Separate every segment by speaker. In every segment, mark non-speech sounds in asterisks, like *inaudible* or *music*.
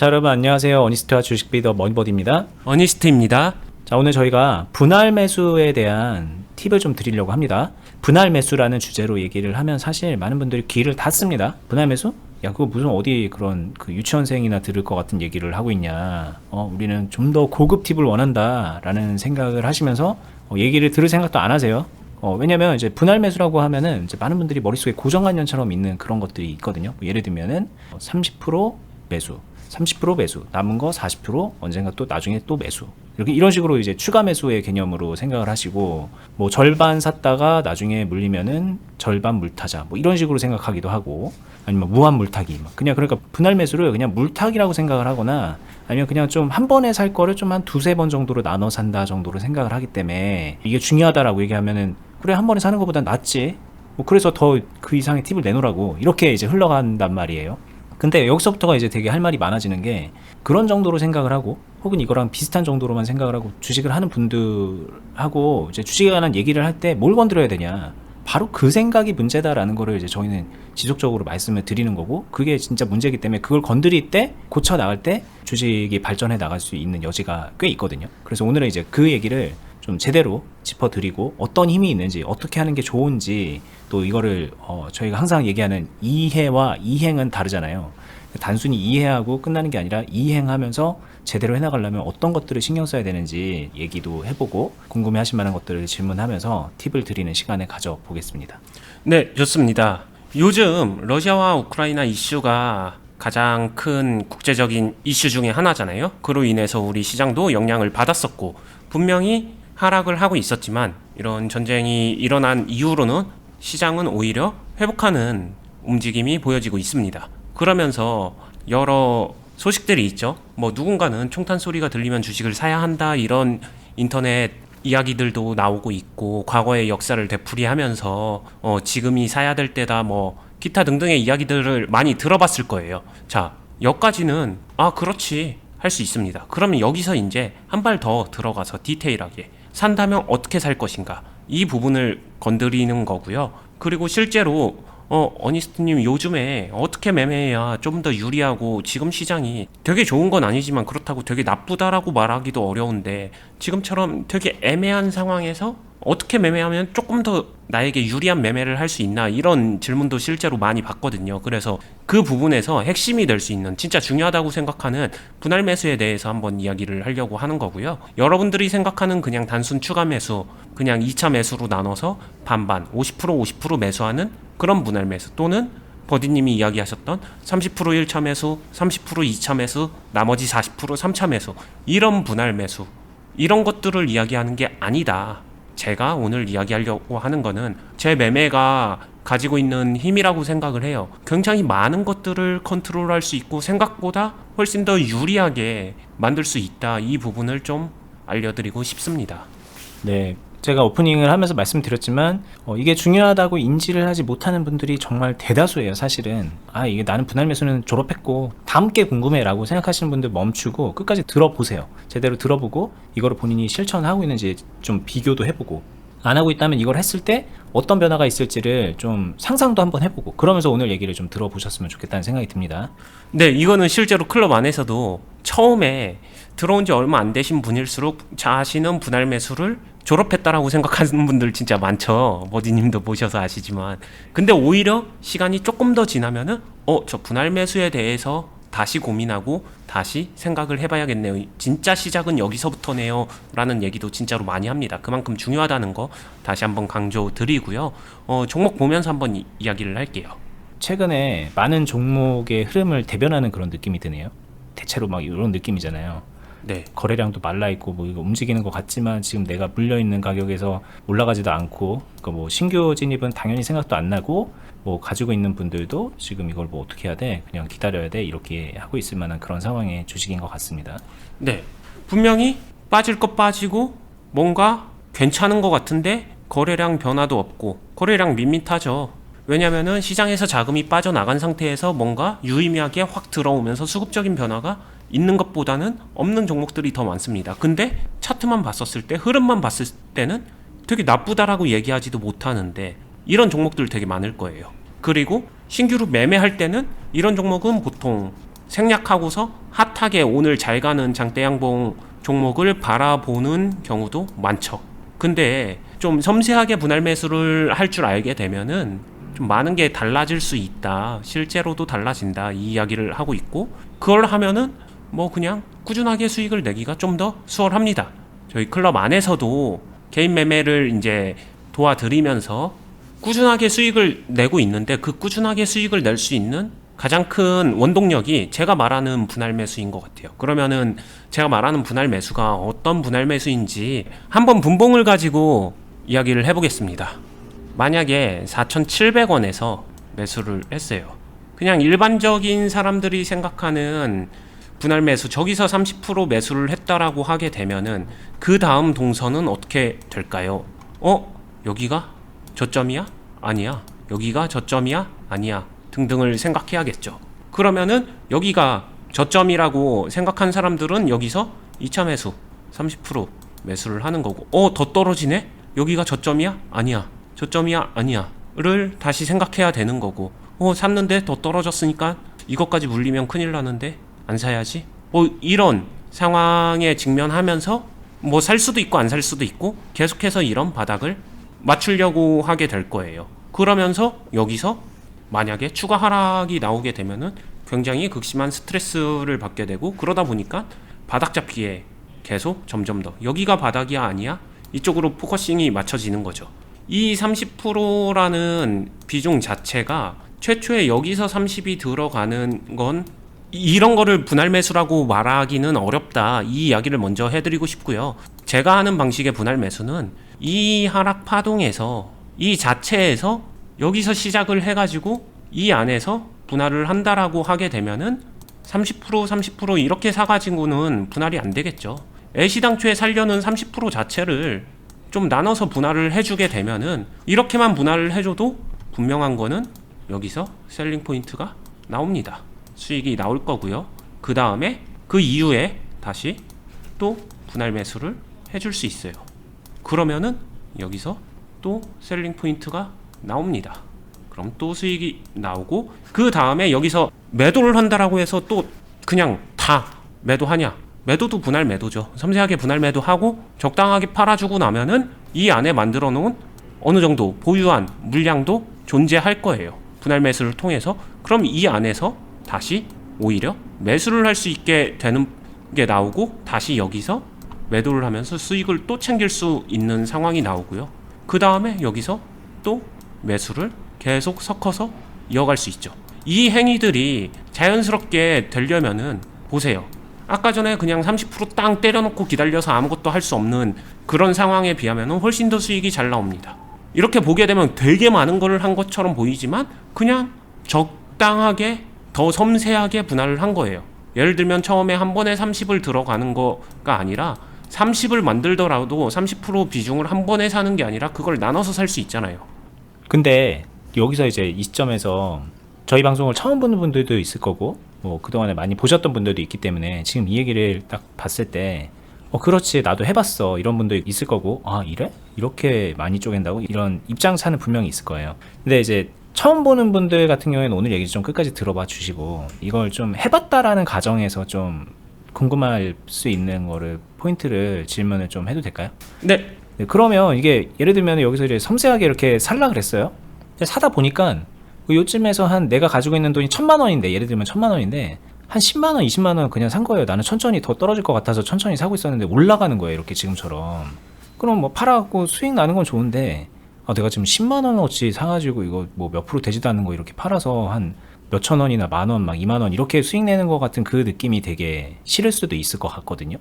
Speaker 1: 자 여러분 안녕하세요. 어니스트와 주식비더 머니버디입니다.
Speaker 2: 어니스트입니다.
Speaker 1: 자 오늘 저희가 분할 매수에 대한 팁을 좀 드리려고 합니다. 분할 매수라는 주제로 얘기를 하면 사실 많은 분들이 귀를 닫습니다. 분할 매수? 야 그거 무슨 어디 그런 그 유치원생이나 들을 것 같은 얘기를 하고 있냐. 어 우리는 좀 더 고급 팁을 원한다 라는 생각을 하시면서 어, 얘기를 들을 생각도 안 하세요. 어, 왜냐면 이제 분할 매수라고 하면은 이제 많은 분들이 머릿속에 고정관념처럼 있는 그런 것들이 있거든요. 뭐 예를 들면은 30% 매수, 30% 매수, 남은 거 40% 언젠가 또 나중에 또 매수. 이렇게 이런 식으로 이제 추가 매수의 개념으로 생각을 하시고 뭐 절반 샀다가 나중에 물리면은 절반 물타자 뭐 이런 식으로 생각하기도 하고 아니면 무한 물타기 막 그냥 그러니까 분할 매수를 그냥 물타기라고 생각을 하거나 아니면 그냥 좀 한 번에 살 거를 좀 한 두세 번 정도로 나눠 산다 정도로 생각을 하기 때문에 이게 중요하다라고 얘기하면은 그래 한 번에 사는 것보다 낫지 뭐 그래서 더 그 이상의 팁을 내놓으라고 이렇게 이제 흘러간단 말이에요. 근데 여기서부터가 이제 되게 할 말이 많아지는 게 그런 정도로 생각을 하고 혹은 이거랑 비슷한 정도로만 생각을 하고 주식을 하는 분들하고 이제 주식에 관한 얘기를 할 때 뭘 건드려야 되냐 바로 그 생각이 문제다라는 거를 이제 저희는 지속적으로 말씀을 드리는 거고 그게 진짜 문제이기 때문에 그걸 건드릴 때 고쳐 나갈 때 주식이 발전해 나갈 수 있는 여지가 꽤 있거든요. 그래서 오늘은 이제 그 얘기를 좀 제대로 짚어드리고 어떤 힘이 있는지 어떻게 하는 게 좋은지 또 이거를 어 저희가 항상 얘기하는 이해와 이행은 다르잖아요. 단순히 이해하고 끝나는 게 아니라 이행하면서 제대로 해나가려면 어떤 것들을 신경 써야 되는지 얘기도 해보고 궁금해 하실 만한 것들을 질문하면서 팁을 드리는 시간을 가져보겠습니다.
Speaker 2: 네, 좋습니다. 요즘 러시아와 우크라이나 이슈가 가장 큰 국제적인 이슈 중에 하나잖아요. 그로 인해서 우리 시장도 영향을 받았었고 분명히 하락을 하고 있었지만 이런 전쟁이 일어난 이후로는 시장은 오히려 회복하는 움직임이 보여지고 있습니다. 그러면서 여러 소식들이 있죠. 뭐 누군가는 총탄 소리가 들리면 주식을 사야 한다 이런 인터넷 이야기들도 나오고 있고 과거의 역사를 되풀이하면서 어 지금이 사야 될 때다 뭐 기타 등등의 이야기들을 많이 들어봤을 거예요. 자, 여기까지는 아 그렇지 할 수 있습니다. 그러면 여기서 이제 한 발 더 들어가서 디테일하게 산다면 어떻게 살 것인가 이 부분을 건드리는 거고요. 그리고 실제로 어, 어니스트님 요즘에 어떻게 매매해야 좀 더 유리하고 지금 시장이 되게 좋은 건 아니지만 그렇다고 되게 나쁘다라고 말하기도 어려운데 지금처럼 되게 애매한 상황에서 어떻게 매매하면 조금 더 나에게 유리한 매매를 할 수 있나 이런 질문도 실제로 많이 받거든요. 그래서 그 부분에서 핵심이 될 수 있는 진짜 중요하다고 생각하는 분할 매수에 대해서 한번 이야기를 하려고 하는 거고요. 여러분들이 생각하는 그냥 단순 추가 매수, 그냥 2차 매수로 나눠서 반반 50% 50% 매수하는 그런 분할 매수 또는 버디님이 이야기하셨던 30% 1차 매수, 30% 2차 매수, 나머지 40% 3차 매수 이런 분할 매수 이런 것들을 이야기하는 게 아니다. 제가 오늘 이야기하려고 하는 거는 제 매매가 가지고 있는 힘이라고 생각을 해요. 굉장히 많은 것들을 컨트롤할 수 있고 생각보다 훨씬 더 유리하게 만들 수 있다. 이 부분을 좀 알려드리고 싶습니다.
Speaker 1: 네. 제가 오프닝을 하면서 말씀드렸지만 어, 이게 중요하다고 인지를 하지 못하는 분들이 정말 대다수예요 사실은. 아 이게 나는 분할 매수는 졸업했고 다음 게 궁금해 라고 생각하시는 분들 멈추고 끝까지 들어보세요. 제대로 들어보고 이거를 본인이 실천하고 있는지 좀 비교도 해보고 안 하고 있다면 이걸 했을 때 어떤 변화가 있을지를 좀 상상도 한번 해보고 그러면서 오늘 얘기를 좀 들어보셨으면 좋겠다는 생각이 듭니다.
Speaker 2: 네, 이거는 실제로 클럽 안에서도 처음에 들어온 지 얼마 안 되신 분일수록 자신은 분할 매수를 졸업했다라고 생각하는 분들 진짜 많죠. 버디님도 보셔서 아시지만. 근데 오히려 시간이 조금 더 지나면은, 어, 저 분할 매수에 대해서 다시 고민하고 다시 생각을 해봐야겠네요. 진짜 시작은 여기서부터네요. 라는 얘기도 진짜로 많이 합니다. 그만큼 중요하다는 거 다시 한번 강조 드리고요. 어, 종목 보면서 한번 이, 이야기를 할게요.
Speaker 1: 최근에 많은 종목의 흐름을 대변하는 그런 느낌이 드네요 대체로 막 이런 느낌이잖아요
Speaker 2: 네.
Speaker 1: 거래량도 말라 있고 뭐 이거 움직이는 것 같지만 지금 내가 물려 있는 가격에서 올라가지도 않고 그뭐 신규 진입은 당연히 생각도 안 나고 뭐 가지고 있는 분들도 지금 이걸 뭐 어떻게 해야 돼 그냥 기다려야 돼 이렇게 하고 있을 만한 그런 상황의 주식인 것 같습니다.
Speaker 2: 네. 분명히 빠질 것 빠지고 뭔가 괜찮은 것 같은데 거래량 변화도 없고 거래량 밋밋하죠. 왜냐면은 시장에서 자금이 빠져나간 상태에서 뭔가 유의미하게 확 들어오면서 수급적인 변화가 있는 것보다는 없는 종목들이 더 많습니다. 근데 차트만 봤었을 때 흐름만 봤을 때는 되게 나쁘다라고 얘기하지도 못하는데 이런 종목들 되게 많을 거예요. 그리고 신규로 매매할 때는 이런 종목은 보통 생략하고서 핫하게 오늘 잘 가는 장대양봉 종목을 바라보는 경우도 많죠. 근데 좀 섬세하게 분할 매수를 할 줄 알게 되면은 좀 많은 게 달라질 수 있다. 실제로도 달라진다. 이 이야기를 하고 있고 그걸 하면은 뭐 그냥 꾸준하게 수익을 내기가 좀 더 수월합니다. 저희 클럽 안에서도 개인 매매를 이제 도와드리면서 꾸준하게 수익을 내고 있는데 그 꾸준하게 수익을 낼 수 있는 가장 큰 원동력이 제가 말하는 분할 매수인 것 같아요. 그러면은 제가 말하는 분할 매수가 어떤 분할 매수인지 한번 분봉을 가지고 이야기를 해보겠습니다. 만약에 4,700원에서 매수를 했어요. 그냥 일반적인 사람들이 생각하는 분할 매수 저기서 30% 매수를 했다라고 하게 되면은 그 다음 동선은 어떻게 될까요? 어? 여기가 저점이야? 아니야. 여기가 저점이야? 아니야. 등등을 생각해야겠죠. 그러면은 여기가 저점이라고 생각한 사람들은 여기서 2차 매수 30% 매수를 하는 거고 어, 더 떨어지네? 여기가 저점이야? 아니야. 저점이야? 아니야.를 다시 생각해야 되는 거고 어, 샀는데 더 떨어졌으니까 이것까지 물리면 큰일 나는데 안 사야지. 뭐 이런 상황에 직면하면서 뭐 살 수도 있고 안 살 수도 있고 계속해서 이런 바닥을 맞추려고 하게 될 거예요. 그러면서 여기서 만약에 추가 하락이 나오게 되면은 굉장히 극심한 스트레스를 받게 되고 그러다 보니까 바닥 잡기에 계속 점점 더 여기가 바닥이야 아니야 이쪽으로 포커싱이 맞춰지는 거죠. 이 30%라는 비중 자체가 최초에 여기서 30이 들어가는 건 이런 거를 분할 매수라고 말하기는 어렵다. 이 이야기를 먼저 해드리고 싶고요. 제가 하는 방식의 분할 매수는 이 하락 파동에서 이 자체에서 여기서 시작을 해가지고 이 안에서 분할을 한다라고 하게 되면은 30% 30% 이렇게 사가지고는 분할이 안 되겠죠. 애시당초에 살려는 30% 자체를 좀 나눠서 분할을 해주게 되면은 이렇게만 분할을 해줘도 분명한 거는 여기서 셀링 포인트가 나옵니다. 수익이 나올 거고요. 그 다음에 그 이후에 다시 또 분할 매수를 해줄 수 있어요. 그러면은 여기서 또 셀링 포인트가 나옵니다. 그럼 또 수익이 나오고 그 다음에 여기서 매도를 한다라고 해서 또 그냥 다 매도하냐? 매도도 분할 매도죠. 섬세하게 분할 매도하고 적당하게 팔아주고 나면은 이 안에 만들어 놓은 어느 정도 보유한 물량도 존재할 거예요. 분할 매수를 통해서 그럼 이 안에서 다시 오히려 매수를 할 수 있게 되는 게 나오고 다시 여기서 매도를 하면서 수익을 또 챙길 수 있는 상황이 나오고요. 그 다음에 여기서 또 매수를 계속 섞어서 이어갈 수 있죠. 이 행위들이 자연스럽게 되려면은 보세요. 아까 전에 그냥 30%땅 때려놓고 기다려서 아무것도 할 수 없는 그런 상황에 비하면 훨씬 더 수익이 잘 나옵니다. 이렇게 보게 되면 되게 많은 거를 한 것처럼 보이지만 그냥 적당하게 더 섬세하게 분할을 한 거예요. 예를 들면 처음에 한 번에 30을 들어가는 거가 아니라 30을 만들더라도 30% 비중을 한 번에 사는 게 아니라 그걸 나눠서 살 수 있잖아요.
Speaker 1: 근데 여기서 이제 이 시점에서 저희 방송을 처음 보는 분들도 있을 거고 뭐 그동안에 많이 보셨던 분들도 있기 때문에 지금 이 얘기를 딱 봤을 때 어, 그렇지 나도 해봤어 이런 분도 있을 거고 아 이래? 이렇게 많이 쪼갠다고? 이런 입장차는 분명히 있을 거예요 근데 이제 처음 보는 분들 같은 경우에는 오늘 얘기 좀 끝까지 들어봐 주시고 이걸 좀 해봤다라는 가정에서 좀 궁금할 수 있는 거를 포인트를 질문을 좀 해도 될까요?
Speaker 2: 네,
Speaker 1: 네, 그러면 이게 예를 들면 여기서 이제 섬세하게 이렇게 살라 그랬어요. 근데 사다 보니까 그 요쯤에서 한 내가 가지고 있는 돈이 천만 원인데 예를 들면 천만 원인데 한 10만 원, 20만 원 그냥 산 거예요. 나는 천천히 더 떨어질 것 같아서 천천히 사고 있었는데 올라가는 거예요. 이렇게 지금처럼. 그럼 뭐 팔아갖고 수익 나는 건 좋은데 아, 내가 지금 10만 원어치 사가지고 이거 뭐 몇 프로 되지도 않는 거 이렇게 팔아서 한 몇천 원이나 만 원, 막 2만 원 이렇게 수익 내는 것 같은 그 느낌이 되게 싫을 수도 있을 것 같거든요.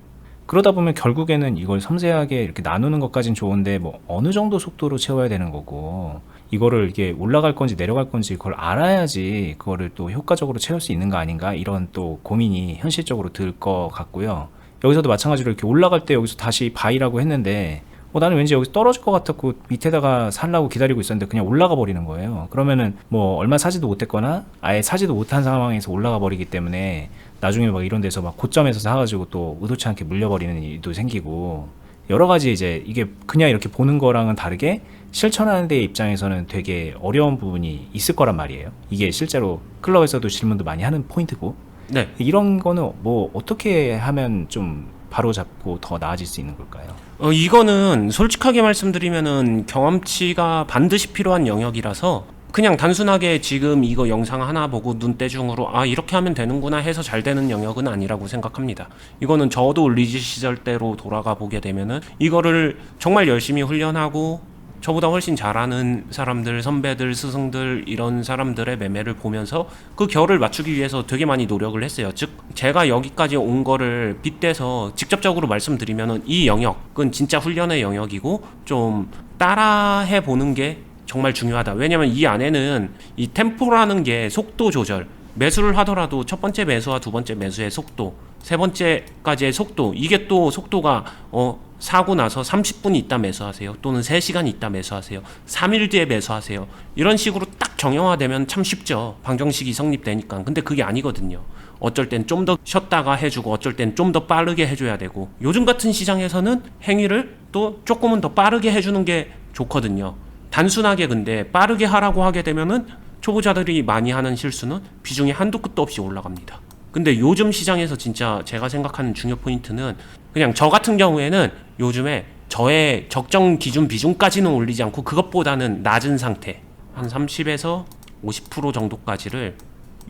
Speaker 1: 그러다 보면 결국에는 이걸 섬세하게 이렇게 나누는 것까진 좋은데 뭐 어느 정도 속도로 채워야 되는 거고 이거를 이게 올라갈 건지 내려갈 건지 그걸 알아야지 그거를 또 효과적으로 채울 수 있는 거 아닌가 이런 또 고민이 현실적으로 들 것 같고요. 여기서도 마찬가지로 이렇게 올라갈 때 여기서 다시 바이라고 했는데 어, 나는 왠지 여기서 떨어질 것 같았고 밑에다가 살라고 기다리고 있었는데 그냥 올라가 버리는 거예요. 그러면은 뭐 얼마 사지도 못했거나 아예 사지도 못한 상황에서 올라가 버리기 때문에 나중에 막 이런 데서 막 고점에서 사가지고 또 의도치 않게 물려버리는 일도 생기고 여러 가지 이제 이게 그냥 이렇게 보는 거랑은 다르게 실천하는 데 입장에서는 되게 어려운 부분이 있을 거란 말이에요. 이게 실제로 클럽에서도 질문도 많이 하는 포인트고
Speaker 2: 네.
Speaker 1: 이런 거는 뭐 어떻게 하면 좀 바로 잡고 더 나아질 수 있는 걸까요?
Speaker 2: 어, 이거는 솔직하게 말씀드리면은 경험치가 반드시 필요한 영역이라서 그냥 단순하게 지금 이거 영상 하나 보고 눈대중으로 아 이렇게 하면 되는구나 해서 잘 되는 영역은 아니라고 생각합니다. 이거는 저도 리즈 시절 때로 돌아가 보게 되면은 이거를 정말 열심히 훈련하고 저보다 훨씬 잘하는 사람들, 선배들, 스승들 이런 사람들의 매매를 보면서 그 결을 맞추기 위해서 되게 많이 노력을 했어요. 즉 제가 여기까지 온 거를 빗대서 직접적으로 말씀드리면은 이 영역은 진짜 훈련의 영역이고 좀 따라해 보는 게 정말 중요하다. 왜냐면 이 안에는 이 템포라는 게 속도 조절, 매수를 하더라도 첫 번째 매수와 두 번째 매수의 속도, 세 번째까지의 속도, 이게 또 속도가 어 사고 나서 30분 있다 매수하세요. 또는 3시간 있다 매수하세요. 3일 뒤에 매수하세요. 이런 식으로 딱 정형화되면 참 쉽죠. 방정식이 성립되니까. 근데 그게 아니거든요. 어쩔 땐 좀 더 쉬었다가 해주고 어쩔 땐 좀 더 빠르게 해줘야 되고 요즘 같은 시장에서는 행위를 또 조금은 더 빠르게 해주는 게 좋거든요. 단순하게 근데 빠르게 하라고 하게 되면은 초보자들이 많이 하는 실수는 비중이 한도 끝도 없이 올라갑니다. 근데 요즘 시장에서 진짜 제가 생각하는 중요 포인트는 그냥 저 같은 경우에는 요즘에 저의 적정 기준 비중까지는 올리지 않고 그것보다는 낮은 상태 한 30에서 50% 정도까지를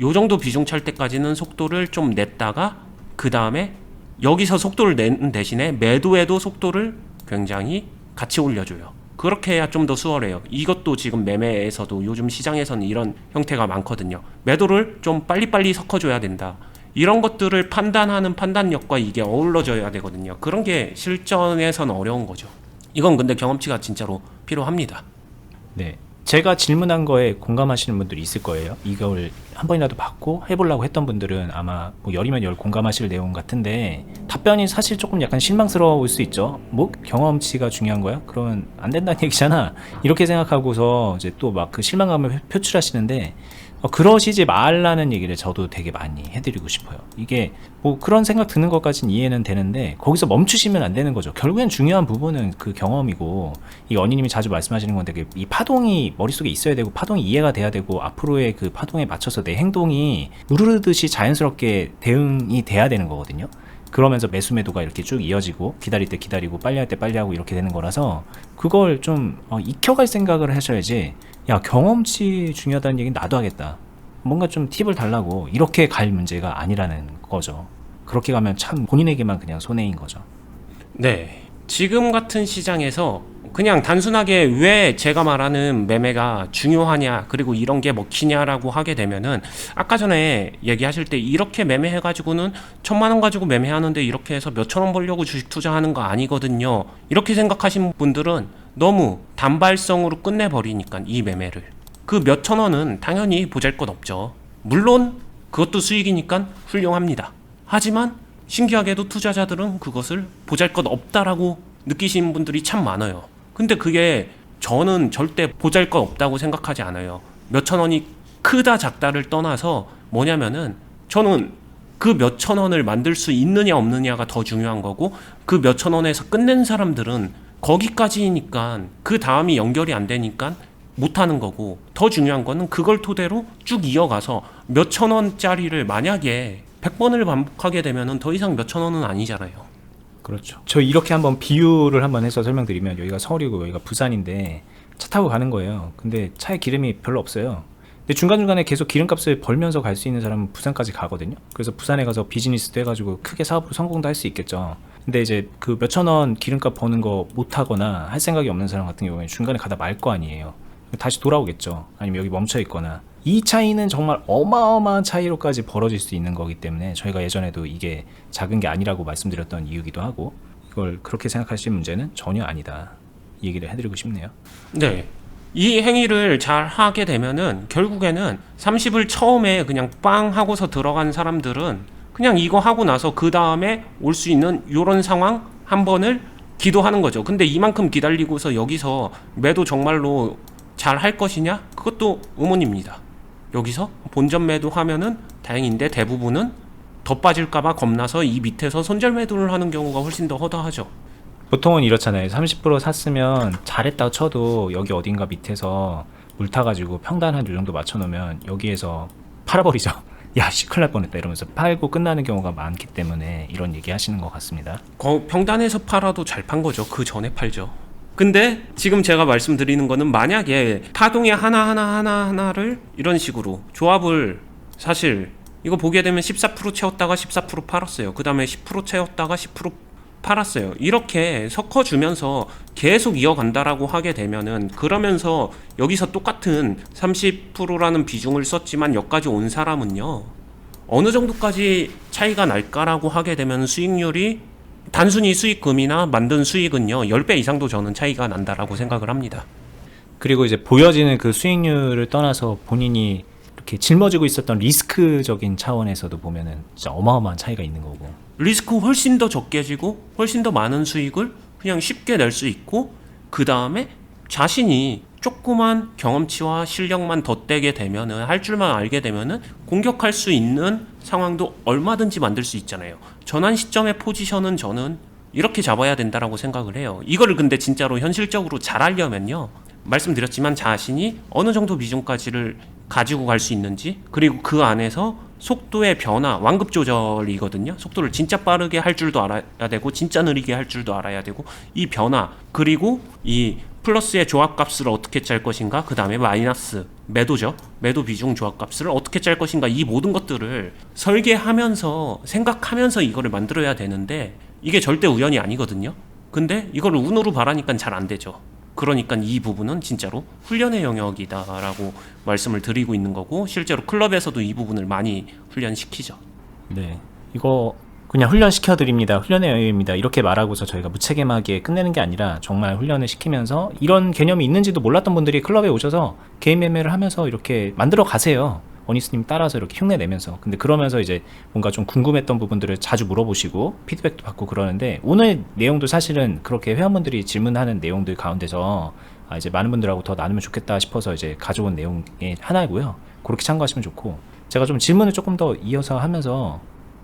Speaker 2: 요 정도 비중 찰 때까지는 속도를 좀 냈다가 그 다음에 여기서 속도를 내는 대신에 매도에도 속도를 굉장히 같이 올려줘요. 그렇게 해야 좀 더 수월해요. 이것도 지금 매매에서도 요즘 시장에서는 이런 형태가 많거든요. 매도를 좀 빨리빨리 섞어줘야 된다. 이런 것들을 판단하는 판단력과 이게 어우러져야 되거든요. 그런 게 실전에서는 어려운 거죠. 이건 근데 경험치가 진짜로 필요합니다.
Speaker 1: 네. 제가 질문한 거에 공감하시는 분들이 있을 거예요. 이걸 한 번이라도 받고 해보려고 했던 분들은 아마 뭐 열이면 열 공감하실 내용 같은데 답변이 사실 조금 약간 실망스러울 수 있죠. 뭐 경험치가 중요한 거야? 그러면 안 된다는 얘기잖아. 이렇게 생각하고서 이제 또 막 그 실망감을 표- 표출하시는데 어, 그러시지 말라는 얘기를 저도 되게 많이 해드리고 싶어요. 이게 뭐 그런 생각 드는 것까지는 이해는 되는데 거기서 멈추시면 안 되는 거죠. 결국엔 중요한 부분은 그 경험이고 이 언니님이 자주 말씀하시는 건데 그이 파동이 머릿속에 있어야 되고 파동이 이해가 돼야 되고 앞으로의 그 파동에 맞춰서 내 행동이 누르듯이 자연스럽게 대응이 돼야 되는 거거든요. 그러면서 매수 매도가 이렇게 쭉 이어지고 기다릴 때 기다리고 빨리 할 때 빨리 하고 이렇게 되는 거라서 그걸 좀 어, 익혀갈 생각을 하셔야지 야 경험치 중요하다는 얘기는 나도 하겠다. 뭔가 좀 팁을 달라고 이렇게 갈 문제가 아니라는 거죠. 그렇게 가면 참 본인에게만 그냥 손해인 거죠.
Speaker 2: 네. 지금 같은 시장에서 그냥 단순하게 왜 제가 말하는 매매가 중요하냐 그리고 이런 게 먹히냐라고 하게 되면은 아까 전에 얘기하실 때 이렇게 매매해 가지고는 천만 원 가지고 매매하는데 이렇게 해서 몇천 원 벌려고 주식 투자하는 거 아니거든요. 이렇게 생각하신 분들은 너무 단발성으로 끝내버리니까 이 매매를. 그 몇천 원은 당연히 보잘것 없죠. 물론 그것도 수익이니까 훌륭합니다. 하지만 신기하게도 투자자들은 그것을 보잘것 없다라고 느끼시는 분들이 참 많아요. 근데 그게 저는 절대 보잘 것 없다고 생각하지 않아요. 몇천 원이 크다 작다를 떠나서 뭐냐면은 저는 그 몇천 원을 만들 수 있느냐 없느냐가 더 중요한 거고 그 몇천 원에서 끝낸 사람들은 거기까지니까 그 다음이 연결이 안 되니까 못 하는 거고 더 중요한 거는 그걸 토대로 쭉 이어가서 몇천 원짜리를 만약에 100번을 반복하게 되면은 더 이상 몇천 원은 아니잖아요.
Speaker 1: 그렇죠. 저 이렇게 한번 비유를 한번 해서 설명드리면 여기가 서울이고 여기가 부산인데 차 타고 가는 거예요. 근데 차에 기름이 별로 없어요. 근데 중간중간에 계속 기름값을 벌면서 갈 수 있는 사람은 부산까지 가거든요. 그래서 부산에 가서 비즈니스도 해가지고 크게 사업을 성공도 할 수 있겠죠. 근데 이제 그 몇천 원 기름값 버는 거 못하거나 할 생각이 없는 사람 같은 경우에는 중간에 가다 말 거 아니에요. 다시 돌아오겠죠. 아니면 여기 멈춰 있거나 이 차이는 정말 어마어마한 차이로까지 벌어질 수 있는 거기 때문에 저희가 예전에도 이게 작은 게 아니라고 말씀드렸던 이유기도 하고 이걸 그렇게 생각하실 문제는 전혀 아니다 이 얘기를 해드리고 싶네요
Speaker 2: 네. 이 행위를 잘 하게 되면은 결국에는 30을 처음에 그냥 빵 하고서 들어간 사람들은 그냥 이거 하고 나서 그 다음에 올 수 있는 요런 상황 한 번을 기도하는 거죠. 근데 이만큼 기다리고서 여기서 매도 정말로 잘 할 것이냐? 그것도 의문입니다. 여기서 본전 매도 하면은 다행인데 대부분은 더 빠질까봐 겁나서 이 밑에서 손절 매도를 하는 경우가 훨씬 더 허다하죠.
Speaker 1: 보통은 이렇잖아요 30% 샀으면 잘했다고 쳐도 여기 어딘가 밑에서 물 타가지고 평단 한 요 정도 맞춰놓으면 여기에서 팔아버리죠 *laughs* 야, 씨, 큰일 날 뻔했다 이러면서 팔고 끝나는 경우가 많기 때문에 이런 얘기 하시는 것 같습니다.
Speaker 2: 거- 평단에서 팔아도 잘 판 거죠. 그 전에 팔죠. 근데 지금 제가 말씀드리는 거는 만약에 파동의 하나하나 하나하나를 이런 식으로 조합을 사실 이거 보게 되면 14% 채웠다가 14% 팔았어요. 그 다음에 10% 채웠다가 10% 팔았어요. 이렇게 섞어주면서 계속 이어간다라고 하게 되면은 그러면서 여기서 똑같은 30%라는 비중을 썼지만 여기까지 온 사람은요. 어느 정도까지 차이가 날까라고 하게 되면 수익률이 단순히 수익금이나 만든 수익은요 10배 이상도 저는 차이가 난다라고 생각을 합니다.
Speaker 1: 그리고 이제 보여지는 그 수익률을 떠나서 본인이 이렇게 짊어지고 있었던 리스크적인 차원에서도 보면은 진짜 어마어마한 차이가 있는 거고.
Speaker 2: 리스크 훨씬 더 적게 지고 훨씬 더 많은 수익을 그냥 쉽게 낼 수 있고 그 다음에 자신이 조그만 경험치와 실력만 덧대게 되면은 할 줄만 알게 되면은 공격할 수 있는 상황도 얼마든지 만들 수 있잖아요. 전환 시점의 포지션은 저는 이렇게 잡아야 된다라고 생각을 해요. 이거를 근데 진짜로 현실적으로 잘 하려면요. 말씀드렸지만 자신이 어느 정도 비중까지를 가지고 갈 수 있는지 그리고 그 안에서 속도의 변화 완급 조절이거든요. 속도를 진짜 빠르게 할 줄도 알아야 되고 진짜 느리게 할 줄도 알아야 되고 이 변화 그리고 이 플러스의 조합값을 어떻게 짤 것인가 그 다음에 마이너스 매도죠 매도 비중 조합값을 어떻게 짤 것인가 이 모든 것들을 설계하면서 생각하면서 이거를 만들어야 되는데 이게 절대 우연이 아니거든요. 근데 이걸 운으로 바라니까 잘 안 되죠. 그러니까 이 부분은 진짜로 훈련의 영역이다라고 말씀을 드리고 있는 거고 실제로 클럽에서도 이 부분을 많이 훈련시키죠.
Speaker 1: 네. 이거 그냥 훈련 시켜 드립니다. 훈련의 여유입니다. 이렇게 말하고서 저희가 무책임하게 끝내는 게 아니라 정말 훈련을 시키면서 이런 개념이 있는지도 몰랐던 분들이 클럽에 오셔서 개인 매매를 하면서 이렇게 만들어 가세요. 어니스님 따라서 이렇게 흉내 내면서 근데 그러면서 이제 뭔가 좀 궁금했던 부분들을 자주 물어보시고 피드백도 받고 그러는데 오늘 내용도 사실은 그렇게 회원분들이 질문하는 내용들 가운데서 아 이제 많은 분들하고 더 나누면 좋겠다 싶어서 이제 가져온 내용의 하나이고요. 그렇게 참고하시면 좋고 제가 좀 질문을 조금 더 이어서 하면서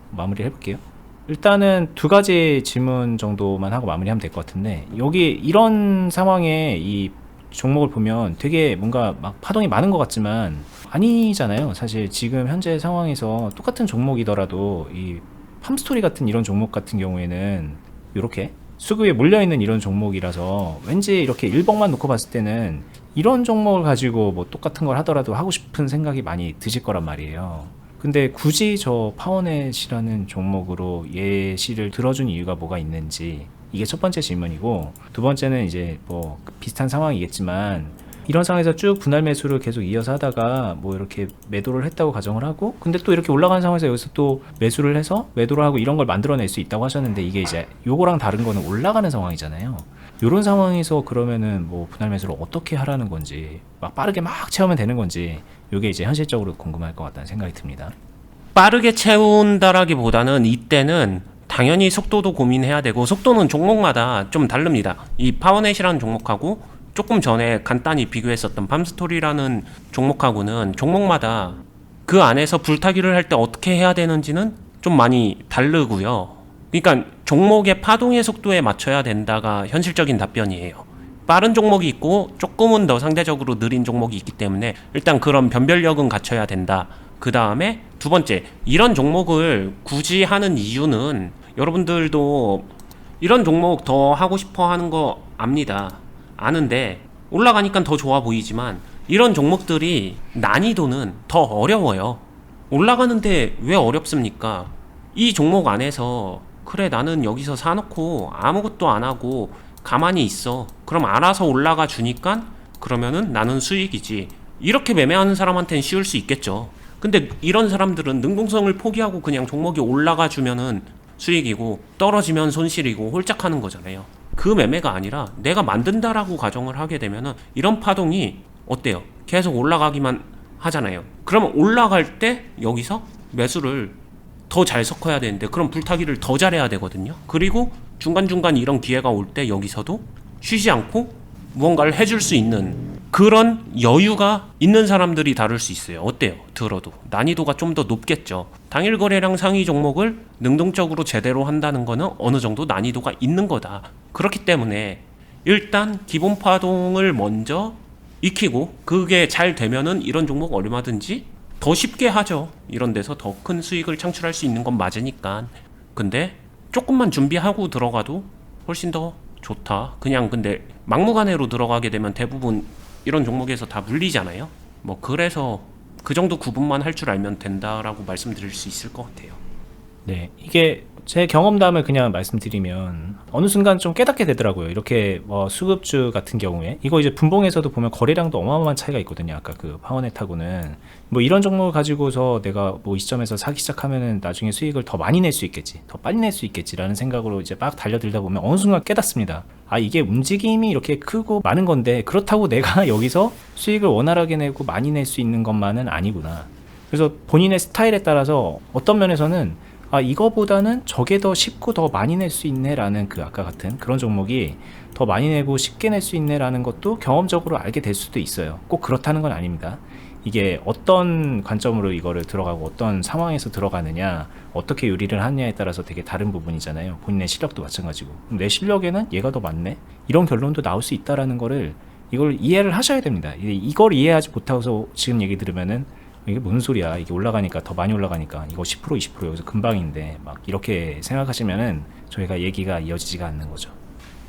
Speaker 1: 마무리를 해볼게요. 일단은 두 가지 질문 정도만 하고 마무리하면 될 것 같은데 여기 이런 상황에 이 종목을 보면 되게 뭔가 막 파동이 많은 것 같지만 아니잖아요. 사실 지금 현재 상황에서 똑같은 종목이더라도 이 팜스토리 같은 이런 종목 같은 경우에는 이렇게 수급에 몰려 있는 이런 종목이라서 왠지 이렇게 일봉만 놓고 봤을 때는 이런 종목을 가지고 뭐 똑같은 걸 하더라도 하고 싶은 생각이 많이 드실 거란 말이에요. 근데 굳이 저 파워넷이라는 종목으로 예시를 들어준 이유가 뭐가 있는지 이게 첫 번째 질문이고 두 번째는 이제 뭐 비슷한 상황이겠지만 이런 상황에서 쭉 분할 매수를 계속 이어서 하다가 뭐 이렇게 매도를 했다고 가정을 하고 근데 또 이렇게 올라가는 상황에서 여기서 또 매수를 해서 매도를 하고 이런 걸 만들어낼 수 있다고 하셨는데 이게 이제 요거랑 다른 거는 올라가는 상황이잖아요. 요런 상황에서 그러면은 뭐 분할 매수를 어떻게 하라는 건지 막 빠르게 막 채우면 되는 건지 요게 이제 현실적으로 궁금할 것 같다는 생각이 듭니다.
Speaker 2: 빠르게 채운다라기보다는 이때는 당연히 속도도 고민해야 되고 속도는 종목마다 좀 다릅니다. 이 파워넷이라는 종목하고 조금 전에 간단히 비교했었던 팜스토리라는 종목하고는 종목마다 그 안에서 불타기를 할 때 어떻게 해야 되는지는 좀 많이 다르고요. 그러니까 종목의 파동의 속도에 맞춰야 된다가 현실적인 답변이에요. 빠른 종목이 있고 조금은 더 상대적으로 느린 종목이 있기 때문에 일단 그런 변별력은 갖춰야 된다. 그 다음에 두 번째, 이런 종목을 굳이 하는 이유는 여러분들도 이런 종목 더 하고 싶어 하는 거 압니다. 아는데 올라가니까 더 좋아 보이지만 이런 종목들이 난이도는 더 어려워요. 올라가는데 왜 어렵습니까? 이 종목 안에서 그래 나는 여기서 사놓고 아무것도 안 하고 가만히 있어. 그럼 알아서 올라가 주니까 그러면은 나는 수익이지. 이렇게 매매하는 사람한테는 쉬울 수 있겠죠. 근데 이런 사람들은 능동성을 포기하고 그냥 종목이 올라가 주면은 수익이고 떨어지면 손실이고 홀짝하는 거잖아요. 그 매매가 아니라 내가 만든다라고 가정을 하게 되면은 이런 파동이 어때요? 계속 올라가기만 하잖아요. 그러면 올라갈 때 여기서 매수를 더 잘 섞어야 되는데 그럼 불타기를 더 잘해야 되거든요. 그리고 중간중간 이런 기회가 올 때 여기서도 쉬지 않고 무언가를 해줄 수 있는 그런 여유가 있는 사람들이 다룰 수 있어요. 어때요? 들어도 난이도가 좀 더 높겠죠. 당일 거래량 상위 종목을 능동적으로 제대로 한다는 거는 어느 정도 난이도가 있는 거다. 그렇기 때문에 일단 기본 파동을 먼저 익히고 그게 잘 되면은 이런 종목 얼마든지 더 쉽게 하죠. 이런 데서 더 큰 수익을 창출할 수 있는 건 맞으니까. 근데 조금만 준비하고 들어가도 훨씬 더 좋다. 그냥 근데 막무가내로 들어가게 되면 대부분 이런 종목에서 다 물리잖아요. 뭐 그래서 그 정도 구분만 할 줄 알면 된다라고 말씀드릴 수 있을 것 같아요.
Speaker 1: 네, 이게 제 경험담을 그냥 말씀드리면 어느 순간 좀 깨닫게 되더라고요. 이렇게 뭐 수급주 같은 경우에 이거 이제 분봉에서도 보면 거래량도 어마어마한 차이가 있거든요. 아까 그 파워넷하고는 뭐 이런 종목을 가지고서 내가 뭐 이 시점에서 사기 시작하면은 나중에 수익을 더 많이 낼 수 있겠지, 더 빨리 낼 수 있겠지라는 생각으로 이제 막 달려들다 보면 어느 순간 깨닫습니다. 아 이게 움직임이 이렇게 크고 많은 건데 그렇다고 내가 *laughs* 여기서 수익을 원활하게 내고 많이 낼 수 있는 것만은 아니구나. 그래서 본인의 스타일에 따라서 어떤 면에서는 아 이거보다는 저게 더 쉽고 더 많이 낼 수 있네라는 그 아까 같은 그런 종목이 더 많이 내고 쉽게 낼 수 있네라는 것도 경험적으로 알게 될 수도 있어요. 꼭 그렇다는 건 아닙니다. 이게 어떤 관점으로 이거를 들어가고 어떤 상황에서 들어가느냐, 어떻게 요리를 하느냐에 따라서 되게 다른 부분이잖아요. 본인의 실력도 마찬가지고. 내 실력에는 얘가 더 많네? 이런 결론도 나올 수 있다라는 거를 이걸 이해를 하셔야 됩니다. 이- 이걸 이해하지 못하고서 지금 얘기 들으면은 이게 무슨 소리야? 이게 올라가니까 더 많이 올라가니까 이거 10% 20% 여기서 금방인데 막 이렇게 생각하시면은 저희가 얘기가 이어지지가 않는 거죠.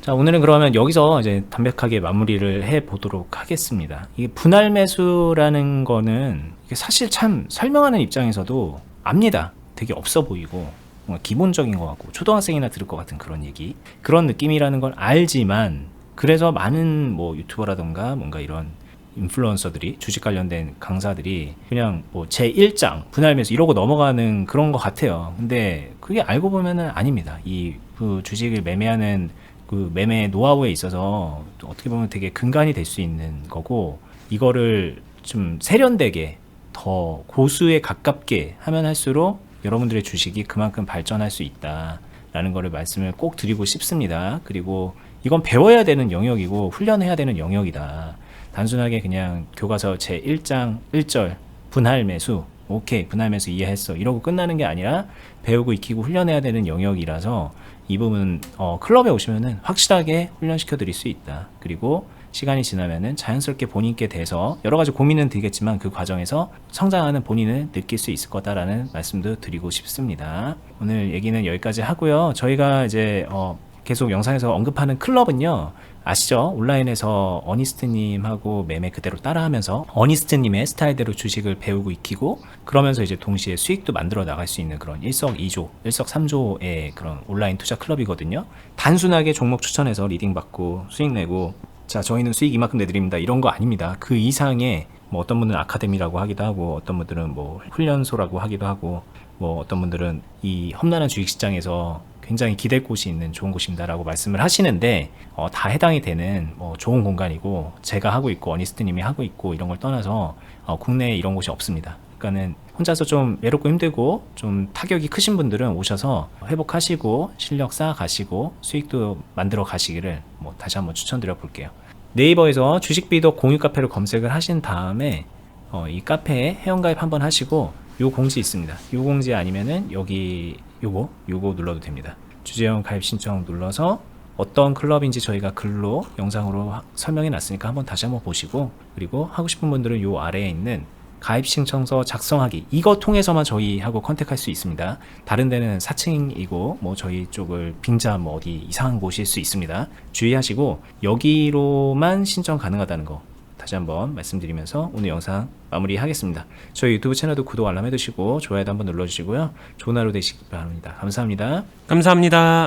Speaker 1: 자 오늘은 그러면 여기서 이제 담백하게 마무리를 해 보도록 하겠습니다. 이게 분할 매수라는 거는 이게 사실 참 설명하는 입장에서도 압니다. 되게 없어 보이고 뭔가 기본적인 것 같고 초등학생이나 들을 것 같은 그런 얘기 그런 느낌이라는 걸 알지만 그래서 많은 뭐 유튜버라던가 뭔가 이런 인플루언서들이 주식 관련된 강사들이 그냥 뭐 제 1장 분할 매수 이러고 넘어가는 그런 것 같아요. 근데 그게 알고 보면은 아닙니다. 이 그 주식을 매매하는 그 매매 노하우에 있어서 또 어떻게 보면 되게 근간이 될 수 있는 거고 이거를 좀 세련되게 더 고수에 가깝게 하면 할수록 여러분들의 주식이 그만큼 발전할 수 있다라는 거를 말씀을 꼭 드리고 싶습니다. 그리고 이건 배워야 되는 영역이고 훈련해야 되는 영역이다. 단순하게 그냥 교과서 제 1장 1절 분할 매수 오케이 분할 매수 이해했어 이러고 끝나는 게 아니라 배우고 익히고 훈련해야 되는 영역이라서 이 부분 어, 클럽에 오시면은 확실하게 훈련시켜 드릴 수 있다. 그리고 시간이 지나면은 자연스럽게 본인께 대해서 여러 가지 고민은 들겠지만 그 과정에서 성장하는 본인을 느낄 수 있을 거다라는 말씀도 드리고 싶습니다. 오늘 얘기는 여기까지 하고요. 저희가 이제 어, 계속 영상에서 언급하는 클럽은요. 아시죠? 온라인에서 어니스트님하고 매매 그대로 따라하면서 어니스트님의 스타일대로 주식을 배우고 익히고 그러면서 이제 동시에 수익도 만들어 나갈 수 있는 그런 일석이조, 일석삼조의 그런 온라인 투자 클럽이거든요. 단순하게 종목 추천해서 리딩 받고 수익 내고 자 저희는 수익 이만큼 내드립니다 이런 거 아닙니다. 그 이상의 뭐 어떤 분들은 아카데미라고 하기도 하고 어떤 분들은 뭐 훈련소라고 하기도 하고 뭐 어떤 분들은 이 험난한 주식시장에서 굉장히 기댈 곳이 있는 좋은 곳입니다라고 말씀을 하시는데 어, 다 해당이 되는 뭐 좋은 공간이고 제가 하고 있고 어니스트님이 하고 있고 이런 걸 떠나서 어, 국내에 이런 곳이 없습니다. 그러니까는 혼자서 좀 외롭고 힘들고 좀 타격이 크신 분들은 오셔서 회복하시고 실력 쌓아 가시고 수익도 만들어 가시기를 뭐 다시 한번 추천드려 볼게요. 네이버에서 주식비도 공유 카페를 검색을 하신 다음에 어, 이 카페에 회원가입 한번 하시고 요 공지 있습니다. 요 공지 아니면은 여기 요거 요거 눌러도 됩니다. 주재원 가입 신청 눌러서 어떤 클럽인지 저희가 글로 영상으로 하- 설명해 놨으니까 한번 다시 한번 보시고 그리고 하고 싶은 분들은 요 아래에 있는 가입 신청서 작성하기 이거 통해서만 저희하고 컨택할 수 있습니다. 다른 데는 4층이고 뭐 저희 쪽을 빙자 뭐 어디 이상한 곳일 수 있습니다. 주의하시고 여기로만 신청 가능하다는 거 다시 한번 말씀드리면서 오늘 영상 마무리하겠습니다. 저희 유튜브 채널도 구독 알람 해두시고 좋아요도 한번 눌러주시고요. 좋은 하루 되시기 바랍니다. 감사합니다.
Speaker 2: 감사합니다.